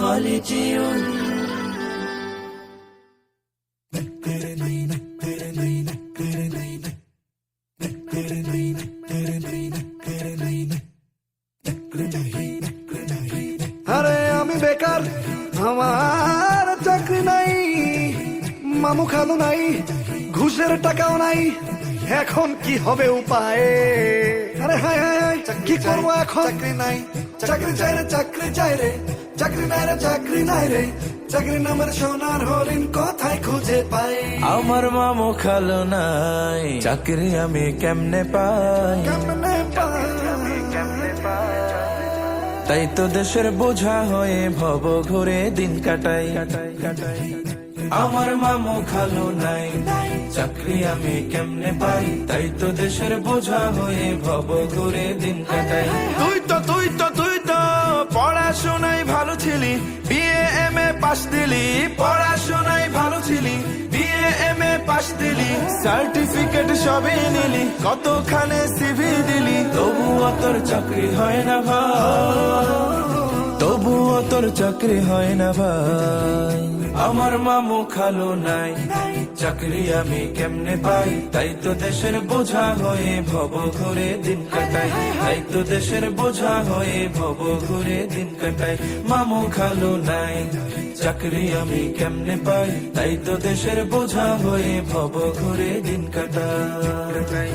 خالدون আরে আমি বেকার আমার চাকরি নাই মামু খালু নাই ঘুষের টাকাও নাই এখন কি হবে উপায় আরে হায় হায় হায়, কি করবো এখন চাকরি নাই চাকরি চাই রে চাকরি চাই রে চাকরি নাই রে চাকরি নাই রে। চাকরি নামের সোনার হরিণ কথায় খুঁজে পাই? আমার মামু খালো নাই। চাকরি আমি কেমনে পাই? কেমনে পাই? তাই তো দেশের বোঝা হয়ে ভব ঘুরে দিন কাটাই। আমার মামু খালো নাই। চাকরি আমি কেমনে পাই? তাই তো দেশের বোঝা হয়ে ভব ঘুরে দিন কাটাই। পাস দিলি, পড়াশোনায় ভালো ছিলি বিএ এম এ পাশ দিলি সার্টিফিকেট সবই নিলি, কতখানে সিভি দিলি, তবুও তোর চাকরি হয় না ভাই, তবুও তোর চাকরি হয় না ভাই। আমার মামু খালো নাই। চাকরি আমি কেমনে পাই? তাই তো দেশের বোঝা হয়ে ভব ঘুরে দিন কাটাই। তাই তো দেশের বোঝা হয়ে ভব ঘুরে দিন কাটাই। মামু খালো নাই। চাকরি আমি কেমনে পাই? তাই তো দেশের বোঝা হয়ে ভব ঘুরে দিন কাটাই।